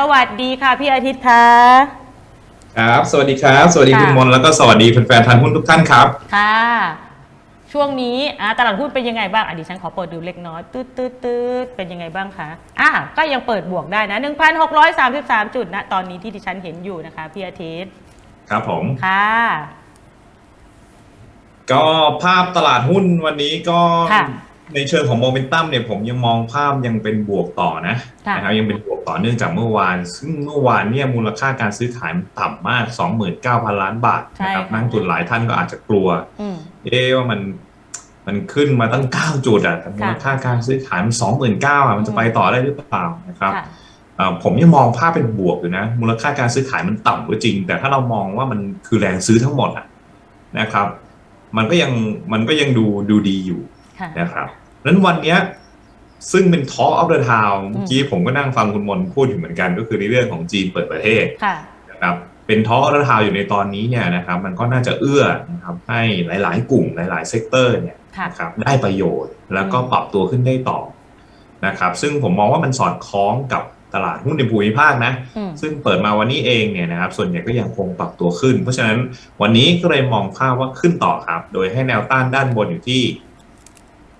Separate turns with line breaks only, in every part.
สวัสดีค่ะพี่อาทิตย์ค่ะ
ครับ สวัสดีครับ สวัสดี
ค่ะ
คุณมนต์แล้วก็สวัสดีแฟนๆทันหุ้นทุกท่านครับ
ค่ะ ช่วงนี้อ่าตลาดหุ้นเป็นยังไงบ้างอะดิฉันขอเปิดดูเล็กน้อยตืดตืดตืดเป็นยังไงบ้างคะอะก็ยังเปิดบวกได้นะ 1,633 จุดนะ ตอนนี้ที่ดิฉันเห็นอยู่นะคะพี่อาทิตย์
ครับผม
ค่ะ
ก็ภาพตลาดหุ้นวันนี้ก็
ค่ะ
ในเชิงของโมเมนตัมเนี่ยผมยังมองภาพยังเป็นบวกต่อนะ
ค่ะ
นะครับยังเป็นบวกต่อเนื่องจากเมื่อวาน ซึ่งเมื่อวานเนี่ยมูลค่าการซื้อขายมันต่ำมาก 29,000 ล้านบาทนะครับนักลงทุนหลายท่านก็อาจจะกลัว
อืม
เอ๊ะว่ามันมันขึ้นมาตั้ง 9 จุดอะแต่มูลค่าการซื้อขายมัน29,000อะมันจะไปต่อได้หรือเปล่านะครับ
ค่ะ
เอ่อผมยังมองภาพเป็นบวกอยู่นะ มูลค่าการซื้อขายมันต่ำก็จริง แต่ถ้าเรามองว่ามันคือแรงซื้อทั้งหมดอะนะครับ มันก็ยังมันก็ยังดูดูดีอยู่
ค่ะ
นะครับ นั้นวันเนี้ยซึ่งเป็นทอ l อ of the town
อืม
เมื่อกี้ผมก็นั่งฟังคุณมนต์พูดอยู่เหมือนกัน ก็คือในเรื่องของจีนเปิดประเทศ
ค่ะ
นะครับเป็นทอ l อ of the town อยู่ในตอนนี้เนี่ยนะครับมันก็น่าจะเอื้อนะครับให้หลาย ๆ กลุ่มหลาย ๆ เซกเตอร์เนี่ย
ค่ะ
นะครับได้ประโยชน์แล้วก็
อืม
ปรับตัวขึ้นได้ต่อนะครับซึ่งผมมองว่ามันสอดคล้องกับตลาดหุ้นในภูมิภาคนะ
อืม
ซึ่งเปิดมาวันนี้เองเนี่ยนะครับ ส่วนใหญ่ก็ยังคงปรับตัวขึ้น เพราะฉะนั้นวันนี้ก็เลยมองภาพว่าขึ้นต่อครับ โดยให้แนวต้านด้านบนอยู่ที่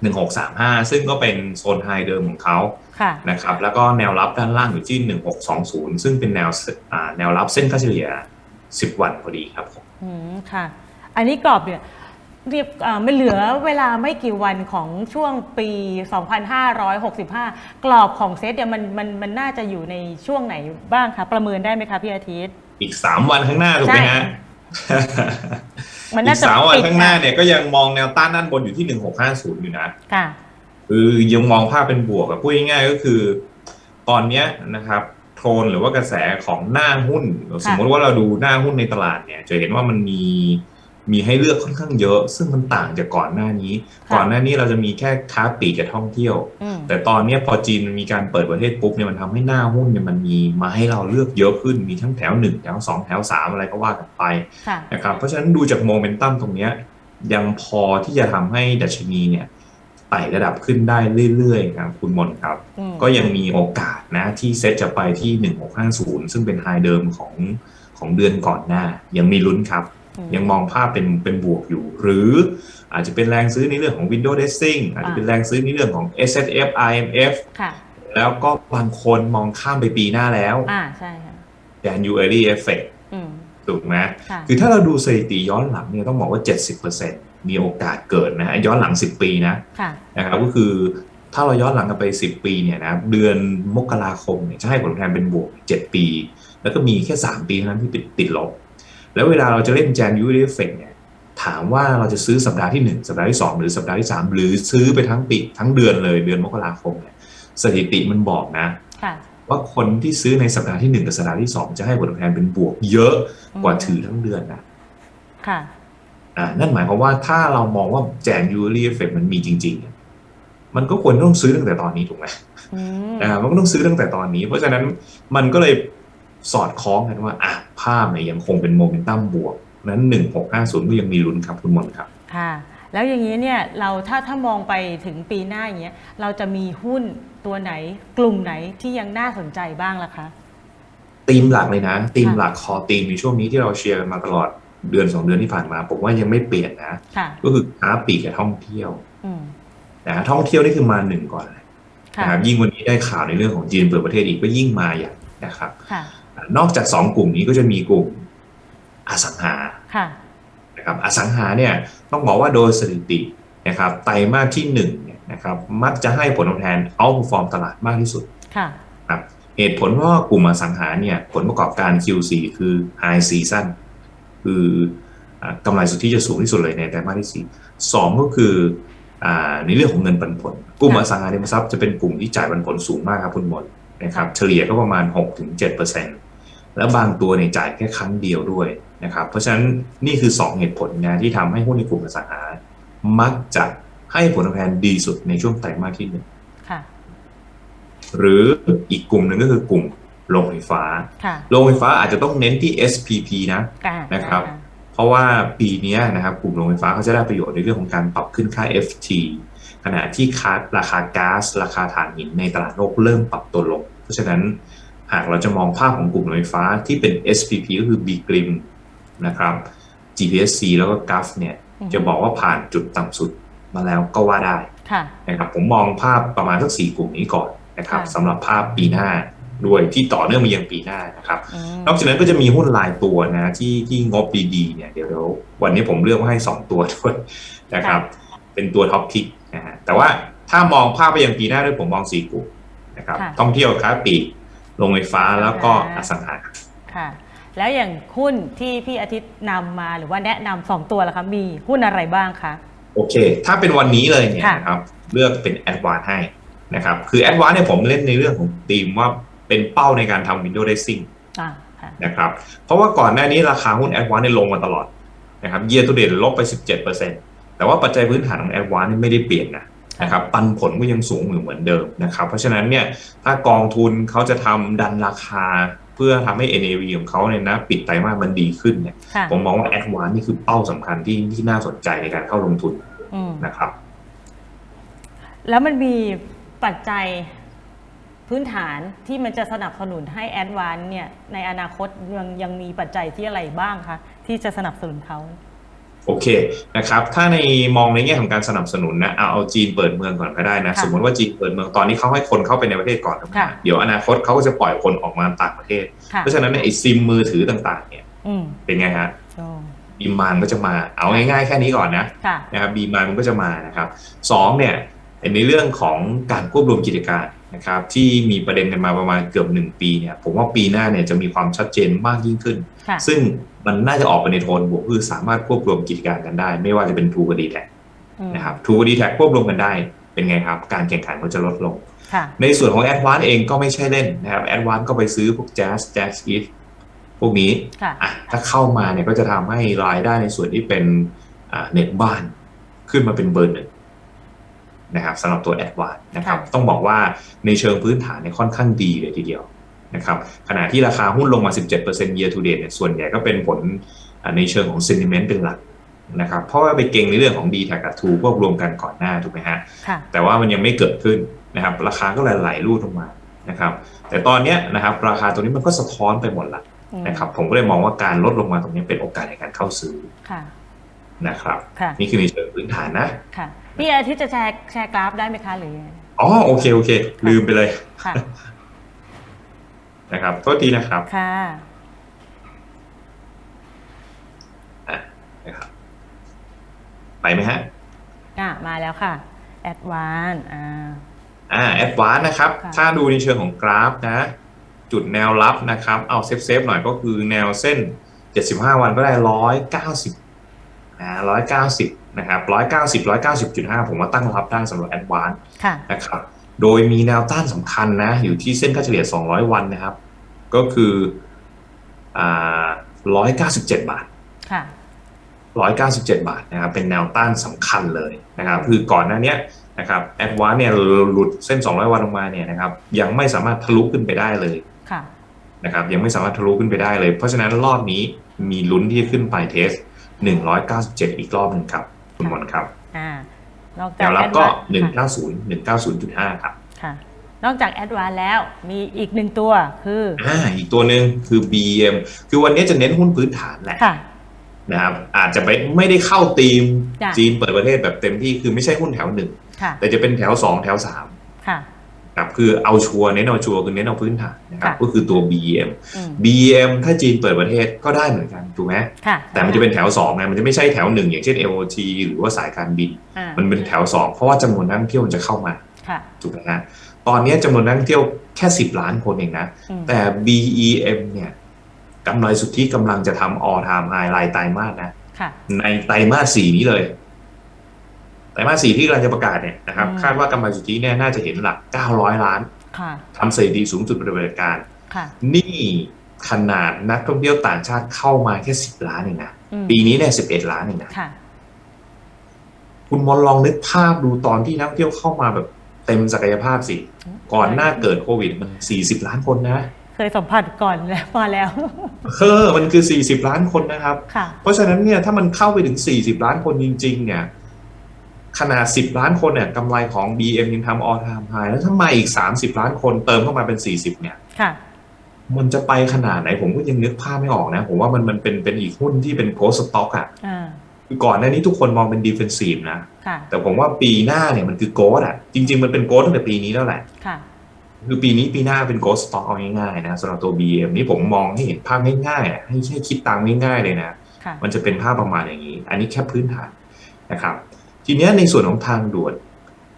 1635 ซึ่งก็เป็นโซนไฮเดิมของเขา
ค่ะ
นะครับแล้วก็แนวรับด้านล่างอยู่ที่ 1620 ซึ่งเป็นแนวอ่าแนวรับเส้นค่าเฉลี่ย 10 วันพอดีครับผม
อืมค่ะ อันนี้กรอบเนี่ยเรียบอ่าไม่เหลือเวลาไม่กี่วันของช่วงปี 2565 กรอบของเซตเนี่ยมันมันมันน่าจะอยู่ในช่วงไหนบ้างคะประเมินได้ไหมคะพี่อาทิตย์
อีก 3 วันข้างหน้าถูกไหมฮะ
มัน
อี
น่ากจะ
สามวัน
ปิด
ข้างหน้าเนี่ยก็ยังมองแนวต้านด้านบนอยู่ที่1650อยู่นะ
ค่ะ
คือยังมองภาพเป็นบวกอะพูดง่ายๆก็คือ ตอนเนี้ยนะครับโทนหรือว่ากระแสของหน้าหุ้น สมมติว่าเราดูหน้าหุ้นในตลาดเนี่ย จะเห็นว่ามันมี มีให้เลือกค่อนข้างเยอะ ซึ่งมันต่างจากก่อนหน้านี้
ค่ะ
ก่อนหน้านี้เราจะมีแค่ค้าปลีกกับท่องเที่ยว
อืม
แต่ตอนเนี้ยพอจีนมันมีการเปิดประเทศปุ๊บเนี่ยมันทำให้หน้าหุ้นเนี่ยมันมีมาให้เราเลือกเยอะขึ้นมีทั้งแถวหนึ่งแถวสองแถวสามอะไรก็ว่ากันไป
ค่ะ
นะครับเพราะฉะนั้นดูจากโมเมนตัมตรงเนี้ยยังพอที่จะทำให้ดัชนีเนี่ยไต่ระดับขึ้นได้เรื่อยๆครับคุณมนครับ
อืม
ก็ยังมีโอกาสนะที่เซ็ตจะไปที่ 1650 ซึ่งเป็นไฮเดิมของของเดือนก่อนหน้ายังมีลุ้นครับ ยังมองภาพเป็นเป็นบวกอยู่ หรืออาจจะเป็นแรงซื้อในเรื่องของ Windows Dressing อาจจะเป็นแรงซื้อในเรื่องของ S F I M F
ค่ะ
แล้วก็บางคนมองข้ามไปปีหน้าแล้ว
อ่าใช่ค่ะ
January Effect
อืม
ถูกไหม
ค่ะ
คือถ้าเราดูสถิติย้อนหลังเนี่ยต้องบอกว่า 70%มีโอกาสเกิดนะฮะย้อนหลัง 10 ปีนะ
ค่ะ
นะครับก็คือถ้าเราย้อนหลังกันไป 10 ปีเนี่ยนะเดือนมกราคมเนี่ยจะให้ผลตอบแทนเป็นบวก 7 ปี แล้วก็มีแค่ 3 ปีเท่านั้นที่ติดติดลบ แล้วเวลาเราจะเล่น January Effect เนี่ยถามว่าเราจะซื้อสัปดาห์ที่ 1 สัปดาห์ที่ 2 หรือสัปดาห์ที่ 3 หรือซื้อไปทั้งปีทั้งเดือนเลยเดือนมกราคมเนี่ยสถิติมันบอกนะ
ค่ะ
ว่าคนที่ซื้อในสัปดาห์ที่ 1 กับสัปดาห์ที่ 2 จะให้ผลตอบแทนเป็นบวกเยอะกว่าถือทั้งเดือนนะ
ค่ะ
อ่านั่นหมายความว่าถ้าเรามองว่าแจนยูรี่เอฟเฟกมันมีจริงๆเนี่ยมันก็ควรต้องซื้อตั้งแต่ตอนนี้ถูกไหม
อืม
อ่ามันก็ต้องซื้อตั้งแต่ตอนนี้ เพราะฉะนั้นมันก็เลยสอดคล้องกันว่าอะ ภาพเนี่ยยังคงเป็นโมเมนตัมบวกนั้นหนึ่งหกห้าศูนย์ก็ยังมีลุ้นครับคุณมนต์ครับ
ค่ะแล้วอย่างนี้เนี่ยเราถ้าถ้ามองไปถึงปีหน้าอย่างเงี้ยเราจะมีหุ้นตัวไหนกลุ่มไหนที่ยังน่าสนใจบ้างล่ะคะ
ธีมหลักเลยนะธีมหลักคอธีมในช่วงนี้ที่เราเชียร์กันมาตลอดเดือนสองเดือนที่ผ่านมาผมว่ายังไม่เปลี่ยนนะ
ค่ะ
ก็คือค้าปลีกกับท่องเที่ยว
อืม
นะท่องเที่ยวนี่คือมาหนึ่งก่อนเลย
ค่ะ
นะครับยิ่งวันนี้ได้ข่าวในเรื่องของจีนเปิดประเทศอีกก็ยิ่งมาอย่างนะครับ
ค่ะ
นอกจากสองกลุ่มนี้ก็จะมีกลุ่มอสังหา
ค่ะ
นะครับอสังหาเนี่ยต้องบอกว่าโดยสถิตินะครับไตรมาสที่1เนี่ยนะครับมักจะให้ผลตอบแทนเอาฟอร์มตลาดมากที่สุด
ค่ะ
ครับเหตุผลเพราะว่ากลุ่มอสังหาเนี่ยผลประกอบการ Q4 คือ High Season คืออ่ากำไรสุทธิจะสูงที่สุดเลยในไตรมาสที่ 4 2 ก็คืออาในเรื่องของเงินปันผล กลุ่ม
ค่ะ
อสังหาริมทรัพย์จะเป็นกลุ่มที่จ่ายปันผลสูงมากครับคุณมนต์นะครับเฉลี่ยก็ประมาณ 6-7% แล้วบางตัวเนี่ยจ่ายแค่ครั้งเดียวด้วยนะครับ เพราะฉะนั้นนี่คือ 2 เหตุผลนะที่ทำให้หุ้นในกลุ่มอสังหา มักจะให้ผลตอบแทนดีสุดในช่วงไตรมาสที่หนึ่ง
ค่ะ
หรืออีกกลุ่มหนึ่งก็คือกลุ่มโรงไฟฟ้า
ค่ะ
โรงไฟฟ้าอาจจะต้องเน้นที่ SPP นะ
อ่า
นะครับ เพราะว่าปีเนี้ยนะครับกลุ่มโรงไฟฟ้าเขาจะได้ประโยชน์ในเรื่องของการปรับขึ้นค่า FT ขณะที่ค่าราคาก๊าซราคาถ่านหินในตลาดโลกเริ่มปรับตัวลง เพราะฉะนั้น หากเราจะมองภาพของกลุ่มรถไฟฟ้าที่เป็น SPP ก็คือ B g r i m นะครับ GPSC แล้วก็ GUF เนี่ย
อือฮึ
จะบอกว่าผ่านจุดต่ำสุดมาแล้วก็ว่าได้
ค่ะ
นะครับผมมองภาพประมาณสักสี่กลุ่มนี้ก่อนนะครับ
ค่ะ
สำหรับภาพปีหน้าด้วยที่ต่อเนื่องมายังปีหน้านะครับ
อืม
นอกจากนั้นก็จะมีหุ้นรายตัวนะที่ที่งบดีๆเนี่ยเดี๋ยวเดี๋ยววันนี้ผมเลือกมาให้ 2 ตัวด้วยนะครับ เป็นตัวท็อปพิกนะฮะแต่ว่าถ้ามองภาพไปยังปีหน้าด้วยผมมอง4กลุ่มนะครับ
ค่ะ
ท่องเที่ยวค้าปลีก โรงไฟฟ้าแล้วก็อสังหา
ค่ะ แล้วอย่างหุ้นที่พี่อาทิตย์นำมาหรือว่าแนะนำสองตัวล่ะคะมีหุ้นอะไรบ้างคะ
โอเค ถ้าเป็นวันนี้เลยเนี่ย
ค่ะ
นะครับเลือกเป็นแอดวานให้นะครับคือแอดวานเนี่ยผมเล่นในเรื่องของธีมว่าเป็นเป้าในการทำ Windows Racing
อ่าค่ะ
นะครับเพราะว่าก่อนหน้านี้ราคาหุ้นแอดวานเนี่ยลงมาตลอดนะครับเยียร์ตัวเด่นลบไป 17%แต่ว่าปัจจัยพื้นฐานของแอดวานนี่ไม่ได้เปลี่ยนนะ นะครับปันผลก็ยังสูงอยู่เหมือนเดิมนะครับเพราะฉะนั้นเนี่ยถ้ากองทุนเขาจะทำดันราคาเพื่อทำให้ NAV ของเขาเนี่ยนะปิดไตรมาสมันดีขึ้นเนี่ย
ค่ะ
ผมมองว่าแอดวานนี่คือเป้าสำคัญที่ที่น่าสนใจในการเข้าลงทุน
อืม
นะครับ
แล้วมันมีปัจจัยพื้นฐานที่มันจะสนับสนุนให้แอดวานเนี่ยในอนาคตยังยังมีปัจจัยที่อะไรบ้างคะที่จะสนับสนุนเขา
โอเคนะครับ ถ้าในมองในแง่ของการสนับสนุนนะเอาเอาจีนเปิดเมืองก่อนก็ได้นะ
ค่ะ
สมมติว่าจีนเปิดเมืองตอนนี้เขาให้คนเข้าไปในประเทศก่อนถูกไหม
ค่ะ
เดี๋ยวอนาคตเขาก็จะปล่อยคนออกมาต่างประเทศ
ค่ะ
เพราะฉะนั้นเนี่ยไอ้ซิมมือถือต่าง ๆ เนี่ย
อืม
เป็นไงฮะ
โอ้
บีมานก็จะมาเอาง่ายๆแค่นี้ก่อนนะ
ค่ะ
นะครับบีมานมันก็จะมานะครับสองเนี่ยในเรื่องของการควบรวมกิจการ นะครับที่มีประเด็นกันมาประมาณเกือบหนึ่งปีเนี่ยผมว่าปีหน้าเนี่ยจะมีความชัดเจนมากยิ่งขึ้น
ค่ะ
ซึ่งมันน่าจะออกไปในโทนบวกคือสามารถควบรวมกิจการกันได้ ไม่ว่าจะเป็นทูกับดีแท็
อืม
นะครับทูกับดีแท็ควบรวมกันได้เป็นไงครับ การแข่งขันก็จะลดลง
ค่ะ
ในส่วนของ a d v a n c e เองก็ไม่ใช่เล่นนะครับ a d v a n c e ก็ไปซื้อพวก Jazz Jazz e a t พวกนี้
ค่ะ
อะถ้าเข้ามาเนี่ยก็จะทำให้รายได้ในส่วนที่เป็นอ่าเน็ตบ้านขึ้นมาเป็นเบอร์หนึ่ง นะครับสำหรับตัว a d v a n c e นะครับ
ค่ะ
ต้องบอกว่าในเชิงพื้นฐานเนี่ยค่อนข้างดีเลยทีเดียวนะครับขณะที่ราคาหุ้นลงมา 17% year to date เนี่ยส่วนใหญ่ก็เป็นผลอ่าในเชิงของ sentiment เป็นหลักนะครับเพราะว่าไปเก่งในเรื่องของ d t แทกับ True ควบรวมกันก่อนหน้าถูกไหมฮะ
ค่ะ
แต่ว่ามันยังไม่เกิดขึ้นนะครับราคาก็ไหลๆรูดลงมานะครับแต่ตอนเนี้ยนะครับราคาตรงนี้มันก็สะท้อนไปหมดละ
อืม
นะครับผมก็เลยมองว่าการลดลงมาตรงนี้เป็นโอกาสในการเข้าซื้อ
ค่ะ
นะครับ
ค่ะ
นี่คือในเชิงพื้นฐานนะ
ค่ะ พี่อาทิตย์จะแชร์แชร์กราฟได้ไหมคะหรือยังไง
อ๋อโอเคโอเค ลืมไปเลย
ค่ะ
นะครับโทษทีนะครับ
ค่ะ
อะนะครับไปไหมฮะ
อะมาแล้วค่ะแอดวานอ่า
อ่าแอดวานนะครับ
ค่ะ
ถ้าดูในเชิงของกราฟนะ จุดแนวรับนะครับ เอาเซฟเซฟๆหน่อยก็คือแนวเส้น 75 วันก็ได้ 190นะ190 นะครับ190 190.5ผมว่าตั้งรับได้สำหรับแอดวาน
ค่ะ
นะครับ โดยมีแนวต้านสำคัญนะ อยู่ที่เส้นค่าเฉลี่ย200วันนะครับ ก็คืออ่า197บาท
ค่ะ
197บาทนะครับ เป็นแนวต้านสำคัญเลยนะครับ คือก่อนหน้าเนี้ยนะครับแอดวานเนี่ยหลุดเส้น200วันลงมาเนี่ยนะครับ ยังไม่สามารถทะลุขึ้นไปได้เลย
ค่ะ
นะครับยังไม่สามารถทะลุขึ้นไปได้เลย เพราะฉะนั้นรอบนี้มีลุ้นที่จะขึ้นไปเทส 197 อีกรอบหนึ่งครับ คุณมนครับ
อ่านอก
แน
จาก
วรับก็
Advance ค่ะ
190 190.5ครับ
ค่ะ นอกจากแอดวานแล้วมีอีกหนึ่งตัวคือ
อ่าอีกตัวหนึ่งคือ BM คือวันนี้จะเน้นหุ้นพื้นฐานแหละ
ค่ะ
นะครับอาจจะไปไม่ได้เข้าธีม
จ้ะ
จีนเปิดประเทศแบบเต็มที่คือไม่ใช่หุ้นแถวหนึ่ง
ค่ะ
แต่จะเป็นแถวสองแถวสาม
ค่ะ
ครับคือเอาชัวร์เน้นเอาชัวร์คือเน้นเอาพื้นฐานนะครับ
ค่ะ
ก็คือตัว BM
อืม
BM ถ้าจีนเปิดประเทศก็ได้เหมือนกันถูกไหม
ค่ะ
แต่มันจะเป็นแถว2ไงมันจะไม่ใช่แถวหนึ่งอย่างเช่น LOT หรือว่าสายการบิน
อ่า
มันเป็นแถว 2 เพราะว่าจำนวนนักท่องเที่ยวมันจะเข้ามา
ค่ะ
ถูกไหมฮะตอนนี้จำนวนนักท่องเที่ยวแค่ 10 ล้านคนเองนะ
อืม
แต่ BEM เนี่ยกำไรสุทธิกำลังจะทำ all time high รายไตรมาสนะ
ค่ะ
ในไตรมาสสี่นี้เลย ไตรมาสสี่ที่กำลังจะประกาศเนี่ยนะครับ
อืม
คาดว่ากำไรสุทธิเนี่ยน่าจะเห็นหลัก 900 ล้าน
ค่ะ
ทำสถิติสูงสุดปฏิบัติการ
ค่ะ
นี่ขนาดนักท่องเที่ยวต่างชาติเข้ามาแค่10ล้านเองนะ
อืม
ปีนี้เนี่ย11ล้านเองนะ
ค่ะ
คุณมอลลองนึกภาพดูตอนที่นักท่องเที่ยวเข้ามาแบบเต็มศักยภาพสิ ก่อนหน้าเกิดโควิดมัน40ล้านคนนะ
เคยสัมผัสก่อนแล้วมาแล้ว
เออมันคือ40ล้านคนนะครับ
ค่ะ
เพราะฉะนั้นเนี่ยถ้ามันเข้าไปถึง40ล้านคนจริง ๆ เนี่ย ขนาด 10 ล้านคนเนี่ยกำไรของ BM ยังทำ all time high แล้วถ้ามาอีก 30 ล้านคนเติมเข้ามาเป็น 40 เนี่ย
ค่ะ
มันจะไปขนาดไหนผมก็ยังนึกภาพไม่ออกนะ ผมว่ามันมันเป็นเป็นอีกหุ้นที่เป็นโกลสต็อกอะ
อ่า
คือก่อนหน้านี้ทุกคนมองเป็นดิเฟนซีฟนะ
ค่ะ
แต่ผมว่าปีหน้าเนี่ยมันคือโกลดอะ จริง ๆ มันเป็นโกลดตั้งแต่ปีนี้แล้วแหละ
ค่ะ
คือปีนี้ปีหน้าเป็นโกลสต็อกเอาง่ายๆนะสำหรับตัว BM นี่ผมมองให้เห็นภาพง่ายๆอะให้ให้คิดตามง่ายๆเลยนะ
ค่ะ
มันจะเป็นภาพประมาณอย่างนี้ อันนี้แค่พื้นฐานนะครับ ทีเนี้ยในส่วนของทางด่วน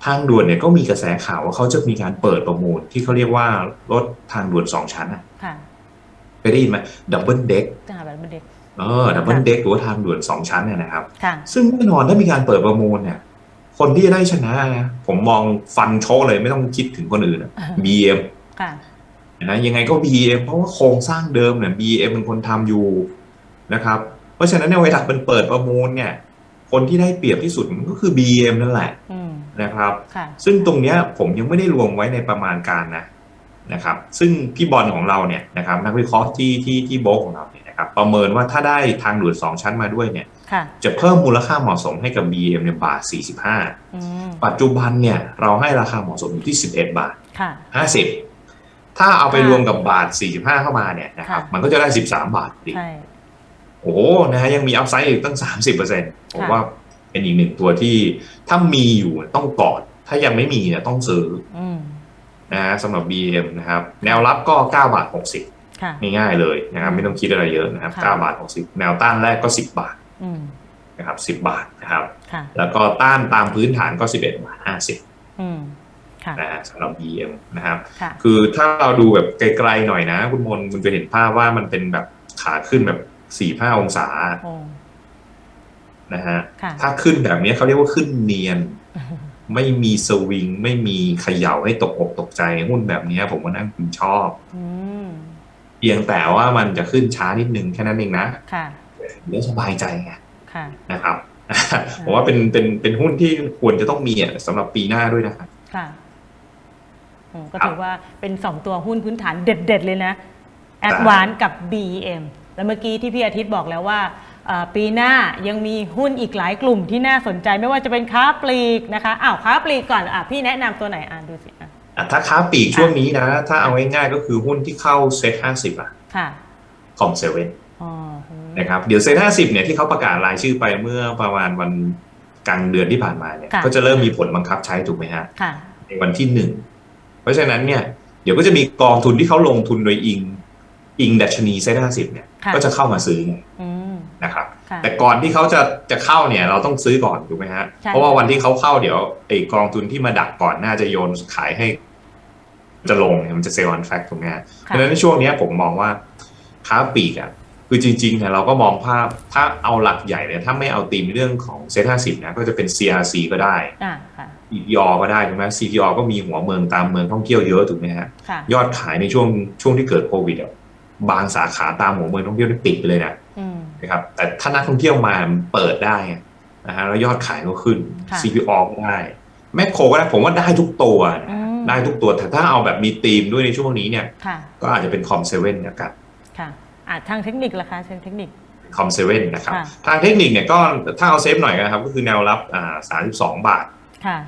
ทางด่วนเนี่ยก็มีกระแสข่าวว่าเขาจะมีการเปิดประมูล ที่เขาเรียกว่ารถทางด่วนสองชั้นอะ
ค่ะ
เคยได้ยินไหมดับเบิลเด็ก
จะหาแบบเด็ก
เออดับเบิลเด็กหรือว่าทางด่วนสองชั้นเนี่ยนะครับ
ค่ะ
ซึ่งแน่นอนถ้ามีการเปิดประมูลเนี่ย คนที่จะได้ชนะนะผมมองฟันโชกเลยไม่ต้องคิดถึงคนอื่นอะ BM
ค่ะ
นะยังไงก็ BM เพราะว่าโครงสร้างเดิมเนี่ย BM เป็นคนทำอยู่นะครับ เพราะฉะนั้นในยเวลาเป็นเปิดประมูลเนี่ย คนที่ได้เปรียบที่สุดมันก็คือ BM นั่นแหละ
อืม
นะครับ
ค่ะ
ซึ่งตรงเนี้ยผมยังไม่ได้รวมไว้ในประมาณการนะนะครับ ซึ่งพี่บอลของเราเนี่ยนะครับนักวิเคราะห์ที่ที่ที่โบกของเราเนี่ยนะครับประเมินว่าถ้าได้ทางด่วนสองชั้นมาด้วยเนี่ย
ค่ะ
จะเพิ่มมูลค่าเหมาะสมให้กับ BM เนี่ยบาท 45
อืม
ปัจจุบันเนี่ยเราให้ราคาเหมาะสมอยู่ที่ 11 บาท
ค่ะ
50 ถ้าเอาไปรวมกับบาท 45 เข้ามาเนี่ยนะครับ
ค่ะ
มันก็จะได้ 13 บาทดิ
ใช่
โอ้โหนะฮะยังมีอัพไซด์อีกตั้ง 30%ผม
ค่ะ
ว่าเป็นอีกหนึ่งตัวที่ถ้ามีอยู่ต้องกอด ถ้ายังไม่มีเนี่ยต้องซื้อ
อืม
นะฮะสำหรับ BM นะครับ แนวรับก็ 9 บาท 60
ค่ะ
ง่ายๆเลยนะครับไม่ต้องคิดอะไรเยอะนะครับ
ค่ะ
9บาท 60 แนวต้านแรกก็ 10 บาท
อืม
นะครับ10บาทนะครับ
ค่ะ
แล้วก็ต้านตามพื้นฐานก็11บาท50
อืมค่ะ
นะฮะสำหรับ BM นะครับ
ค่ะ
คือถ้าเราดูแบบไกลๆหน่อยนะ คุณมนคุณจะเห็นภาพว่ามันเป็นแบบขาขึ้นแบบ 4 5องศา
โอ้
นะฮะ
ค่ะ
ถ้าขึ้นแบบนี้เขาเรียกว่าขึ้นเนียน ไม่มีสวิง ไม่มีเขย่าให้ตกอกตกใจหุ้นแบบนี้ผมว่านั่งคุณชอบ
อืม
เพียงแต่ว่ามันจะขึ้นช้านิดนึงแค่นั้นเองนะ
ค่ะ
เดี๋ยวสบายใจไง
ค่ะ
นะครับผมว่าเป็นเป็นเป็นหุ้นที่ควรจะต้องมีอะสำหรับปีหน้าด้วยนะครับ
ค่ะอืมก็
ครับ
ถือว่าเป็นสองตัวหุ้นพื้นฐานเด็ด ๆ เลยนะแอดวานกับ BEM แล้วเมื่อกี้ที่พี่อาทิตย์บอกแล้วว่าเอ่อปีหน้ายังมีหุ้นอีกหลายกลุ่มที่น่าสนใจไม่ว่าจะเป็นค้าปลีกนะคะอ้าวค้าปลีกก่อนอะพี่แนะนำตัวไหนอ่านดูสิอะ
อะถ้าค้าปลีกช่วงนี้นะ ถ้าเอาง่ายๆก็คือหุ้นที่เข้าเซ็ตห้าสิบอะ
ค่ะ
คอมเซเว่น
อ๋อ
นะครับเดี๋ยวเซ็ตห้าสิบเนี่ยที่เขาประกาศรายชื่อไปเมื่อประมาณวันกลางเดือนที่ผ่านมาเนี่ย
ค่ะ
ก็จะเริ่มมีผลบังคับใช้ถูกไหมฮะ
ค่ะ
ในวันที่หนึ่งเพราะฉะนั้นเนี่ยเดี๋ยวก็จะมีกองทุนที่เขาลงทุนโดยอิงอิงดัชนีเซ็ตห้าสิบเนี่ย
ค่ะ
ก็จะเข้ามาซื้อไง
อืม
นะครับ
ค่ะ
แต่ก่อนที่เขาจะจะเข้าเนี่ยเราต้องซื้อก่อนถูกไหมฮะ
ใช่
เพราะว่าวันที่เขาเข้าเดี๋ยวไอ้กองทุนที่มาดักก่อนน่าจะโยนขายให้จะลงเนี่ยมันจะเซลล์อันแฟกตรงเนี้ยเพ
ค่ะ
ราะฉะนั้นในช่วงเนี้ยผมมองว่าค้าปลีกอะคือจริงๆเนี่ยเราก็มองภาพถ้าเอาหลักใหญ่เนี่ยถ้าไม่เอาตีมเรื่องของเซ็ตห้าสิบนะก็จะเป็น CRC ก็ได้
อ่าค่ะ
CPO ก็ได้ถูกไหม CPO ก็มีหัวเมืองตามเมืองท่องเที่ยวเยอะถูกไหมฮะ
ค่ะ
ยอดขายในช่วงช่วงที่เกิดโควิดอะ บางสาขาตามหัวเมืองท่องเที่ยวนี่ปิดไปเลยนะ
อืม
นะครับ แต่ถ้านักท่องเที่ยวมาเปิดได้ไงนะฮะแล้วยอดขายก็ขึ้น
ค่ะ
CPO ก็ได้แมคโครก็ได้ผมว่าได้ทุกตัวนะ
อืม
ได้ทุกตัวแต่ถ้าเอาแบบมีธีมด้วยในช่วงนี้เนี่ย
ค่ะ
ก็อาจจะเป็นคอมเซเว่นนะครับ
ค่ะอะทางเทคนิคล่ะคะเชิงเทคนิค
คอมเซเว่นนะครับ
ค่ะ
ทางเทคนิคเนี่ยก็ถ้าเอาเซฟหน่อยนะครับก็คือแนวรับอ่า32บาท
ค่ะ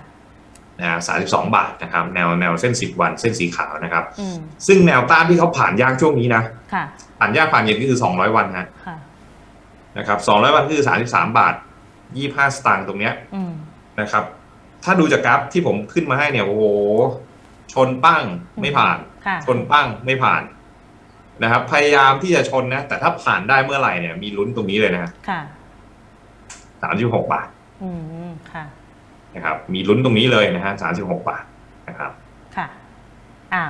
นะฮะ32บาทนะครับ แนวแนวเส้น 10 วันเส้นสีขาวนะครับ
อืม
ซึ่งแนวต้านที่เขาผ่านยากช่วงนี้นะ
ค่ะ
ผ่านยากผ่านเย็นก็คือ 200 วันฮะ
ค่ะ
นะครับ200 วันก็คือ 33 บาท 25 สตางค์ตรงเนี้ย
อืม
นะครับ ถ้าดูจากกราฟที่ผมขึ้นมาให้เนี่ยโอ้โหชนปั้งไม่ผ่าน
ค่ะ
ชนปั้งไม่ผ่านนะครับ พยายามที่จะชนนะ แต่ถ้าผ่านได้เมื่อไหร่เนี่ยมีลุ้นตรงนี้เลยนะ
ค่ะ
สามสิบหกบาท
อืมค่ะ
นะครับ มีลุ้นตรงนี้เลยนะฮะสามสิบหกบาทนะครับ
ค่ะอ่า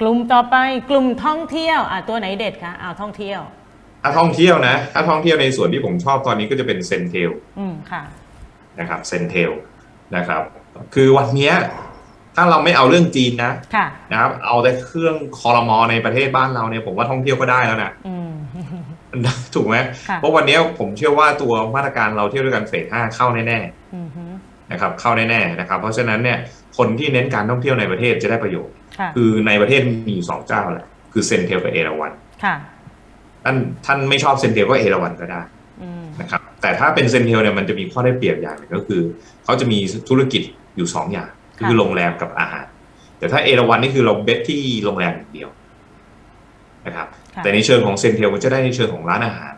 กลุ่มต่อไปกลุ่มท่องเที่ยวอ่าตัวไหนเด็ดคะอ้าวท่องเที่ยว
ถ้าท่องเที่ยวนะ ถ้าท่องเที่ยวในส่วนที่ผมชอบตอนนี้ก็จะเป็นเซนเทล
อืมค่ะ
นะครับเซนเทลนะครับ คือวันเนี้ยถ้าเราไม่เอาเรื่องจีนนะ
ค่ะ
นะครับ เอาแต่เครื่องคอรมอในประเทศบ้านเราเนี่ยผมว่าท่องเที่ยวก็ได้แล้วนะ
อืม
ถูกไหม
ค่ะ
เพราะวันเนี้ยผมเชื่อว่าตัวมาตรการเราเที่ยวด้วยกันเฟสห้าเข้าแน่ๆ
อืมฮึ
นะครับเข้าแน่ๆนะครับ เพราะฉะนั้นเนี่ยคนที่เน้นการท่องเที่ยวในประเทศจะได้ประโยชน์
ค่ะ
คือในประเทศมีอยู่สองเจ้าแหละคือเซนเทลกับเอราวัน
ค่ะ
ท่านท่านไม่ชอบเซนเทลก็เอราวันก็ได้
อืม
นะครับแต่ถ้าเป็นเซนเทลเนี่ยมันจะมีข้อได้เปรียบอย่างหนึงก็คือ เขาจะมีธุรกิจอยู่สองอย่างคือโรงแรมกับอาหาร แต่ถ้าเอราวันนี่คือเราเบสที่โรงแรมอย่างเดียวนะครับ
ค่ะ
แต่ในเชิงของเซนเทลมันจะได้ในเชิงของร้านอาหาร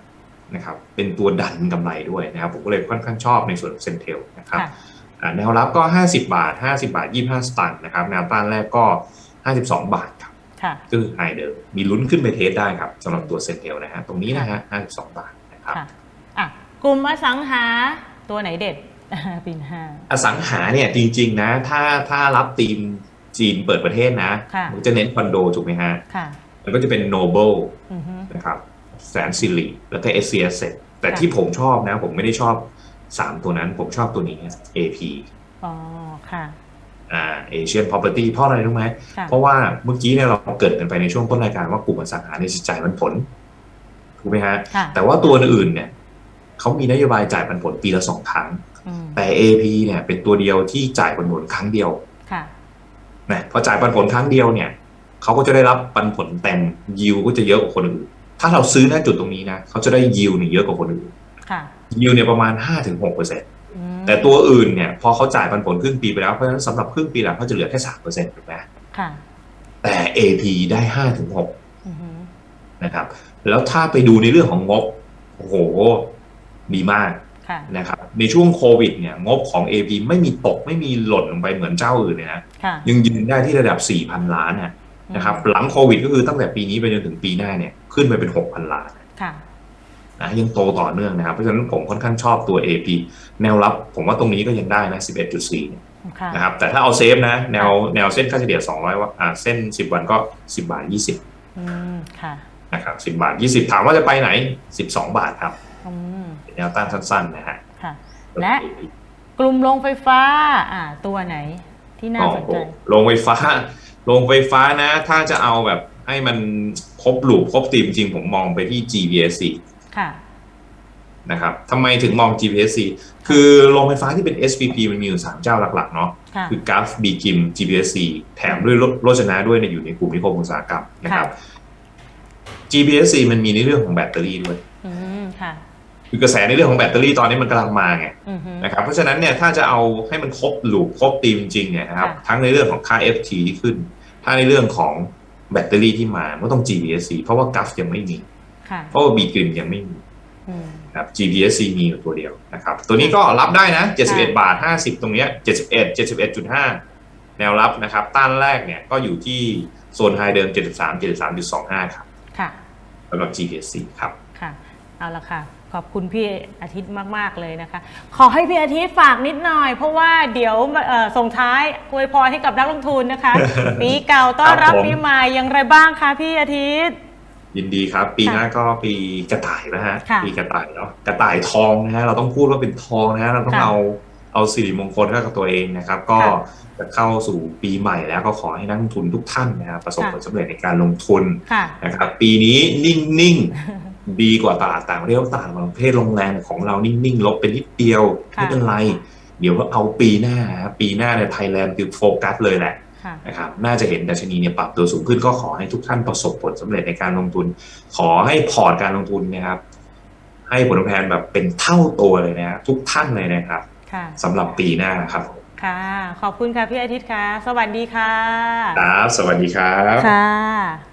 นะครับเป็นตัวดันกำไรด้วยนะครับผมก็เลยค่อนข้างชอบในส่วนของเซนเทลนะครับ
ค่ะ
อ่า แนวรับก็ 50 บาท 50 บาท 25 สตางค์นะครับแนวต้านแรกก็ 52 บาทครับ
ค่ะ
ก็คือไฮเดิมมีลุ้นขึ้นไปเทสได้ครับสำหรับตัวเซนเทลนะฮะตรงนี้นะฮะ52 บาทนะครับ
ค่ะอะกลุ่มอสังหาตัวไหนเด็ดปีนห้า
อสังหาเนี่ยจริง ๆ นะ ถ้าถ้ารับทีมจีนเปิดประเทศนะ
ค่ะ
มันจะเน้นคอนโดถูกไหมฮะ
ค่ะ
มันก็จะเป็นโนเบิล
อือฮึ
นะครับแสนสิริแล้วก็เอเซียเซ็ตแต่
ค่ะ
ที่ผมชอบนะ ผมไม่ได้ชอบ 3ตัวนั้นผมชอบตัวนี้ AP
อ๋อค่ะ
อ่า Asian Property เพราะอะไรรู้ไหม
ค่ะ
เพราะว่าเมื่อกี้เนี่ยเราเกริดกันไปในช่วงต้นรายการว่ากลุ่มอสังหาเนี่ยจะจ่ายปันผลถูกไหมฮะ
ค่ะ
แต่ว่าตัวอื่นเนี่ยเขามีนโยบายจ่ายปันผลปีละสองครั้ง
อืม
แต่ AP เนี่ยเป็นตัวเดียวที่จ่ายปันผลครั้งเดียว
ค่ะ
นะพอจ่ายปันผลครั้งเดียวเนี่ยเขาก็จะได้รับปันผลเต็มยิวก็จะเยอะกว่าคนอื่น ถ้าเราซื้อหน้าจุดตรงนี้นะเขาจะได้ยิวเนี่ยเยอะกว่าคนอื่น
ค่ะ
ยิวเนี่ยประมาณ 5-6%เปอร์เซ็นต์
อืม
แต่ตัวอื่นเนี่ยพอเขาจ่ายปันผลครึ่งปีไปแล้วเพราะฉะนั้นสำหรับครึ่งปีหลังเขาจะเหลือแค่3%เปอร์เซ็นต์ถูกไหม
ค่ะ
แต่ AP ได้5-6
อือฮึ
นะครับ แล้วถ้าไปดูในเรื่องของงบ โอ้โห ดีมาก
ค่ะ
นะครับ ในช่วงโควิดเนี่ย งบของ AP ไม่มีตกไม่มีหล่นลงไปเหมือนเจ้าอื่นเลยนะ
ค่ะ
ยังยืนได้ที่ระดับ4,000ล้านนะนะครับ หลังโควิดก็คือตั้งแต่ปีนี้ไปจนถึงปีหน้าเนี่ย ขึ้นไปเป็น6,000ล้าน
ค่ะ
นะยังโตต่อเนื่องนะครับ เพราะฉะนั้นผมค่อนข้างชอบตัว AP แนวรับผมว่าตรงนี้ก็ยังได้นะ 11.4เนี่ย
ค่ะ
นะครับ แต่ถ้าเอาเซฟนะ แนวแนวเส้นค่าเฉลี่ย 200ว่าอ่าเส้น 10 วันก็ 10 บาท 20
อืมค่ะ
นะครับ 10 บาท 20 ถามว่าจะไปไหน 12 บาทครับ
อืม
เป็นแนวต้านสั้นๆนะฮะ
ค่ะและกลุ่มโรงไฟฟ้าอ่าตัวไหนที่น่า
อ๋อ
สนใจ
โรงไฟฟ้าโรงไฟฟ้านะ ถ้าจะเอาแบบให้มันครบลูปครบตีมจริงผมมองไปที่ GPSC
ค่ะ
นะครับทำไมถึงมอง GPSC คือโรงไฟฟ้าที่เป็น SPP มันมีอยู่ 3 เจ้าหลักๆเนาะ
ค่ะ
คือ g a f b k i m GPSC แถมด้วยโรจนะด้วยเนี่ยอยู่ในกลุ่มนิคมอุตสาหกรรมนะครับ GPSC มันมีในเรื่องของแบตเตอรี่ด้วย
อืมค่ะ
คือกระแสในเรื่องของแบตเตอรี่ตอนนี้มันกำลังมาไง
อือฮึ
นะครับเพราะฉะนั้นเนี่ยถ้าจะเอาให้มันครบลูปครบตีมจริงๆเนี่ยนะครับ
ค่ะ
ทั้งในเรื่องของค่า FT ที่ขึ้น ถ้าในเรื่องของแบตเตอรี่ที่มาก็ต้อง GPSC เพราะว่า g a f ยังไม่มี
ค่ะ
เพราะว่า b g r i m ยังไม่มี
อืม
นะครับ GPSC มีอยู่ตัวเดียวนะครับ ตัวนี้ก็รับได้นะ 71 บาท 50 ตรงเนี้ย71 71.5 แนวรับนะครับ ต้านแรกเนี่ยก็อยู่ที่โซนไฮเดิม 73 73.25 ครับ
ค่ะ
สำหรับ GPSC ครับ
ค่ะ เอาละค่ะ ขอบคุณพี่อาทิตย์มาก ๆ เลยนะคะ ขอให้พี่อาทิตย์ฝากนิดหน่อย เพราะว่าเดี๋ยวเอ่อส่งท้ายอวยพรให้กับนักลงทุนนะคะ ปีเก่าต้อนรับ
ครับผม
ปีใหม่อย่างไรบ้างคะพี่อาทิตย์
ยินดีครับ ปีหน้าก็ปีกระต่ายนะฮะ
ค่ะ
ปีกระต่ายเนาะกระต่ายทองนะฮะเราต้องพูดว่าเป็นทองนะฮะเราต้อง
ค่ะ
เอาเอาสิริมงคลให้กับตัวเองนะครับ ก็
ค่ะ
จะเข้าสู่ปีใหม่แล้วก็ขอให้นักลงทุนทุกท่านนะครับประสบ
ค่ะ
ผลสำเร็จในการลงทุน
ค่ะ
นะครับ ปีนี้นิ่งๆดีกว่าตลาดต่างประเทศตลาดประเทศโรงแรมของเรานิ่งๆลบเป็นนิดเดียว
ค่ะ
ไม่เป็นไร เดี๋ยวเอาปีหน้าครับปีหน้าในไทยแลนด์คือโฟกัสเลยแหละ
ค่ะ
นะครับน่าจะเห็นดัชนีเนี่ยปรับตัวสูงขึ้นก็ขอให้ทุกท่านประสบผลสำเร็จในการลงทุน ขอให้พอร์ตการลงทุนนะครับ ให้ผลตอบแทนแบบเป็นเท่าตัวเลยนะทุกท่านเลยนะครับ
ค่ะ
สำหรับปีหน้าครับ
ค่ะ ขอบคุณค่ะพี่อาทิตย์ค่ะ สวัสดีค่ะ
ครับ สวัสดีครับ
ค่ะ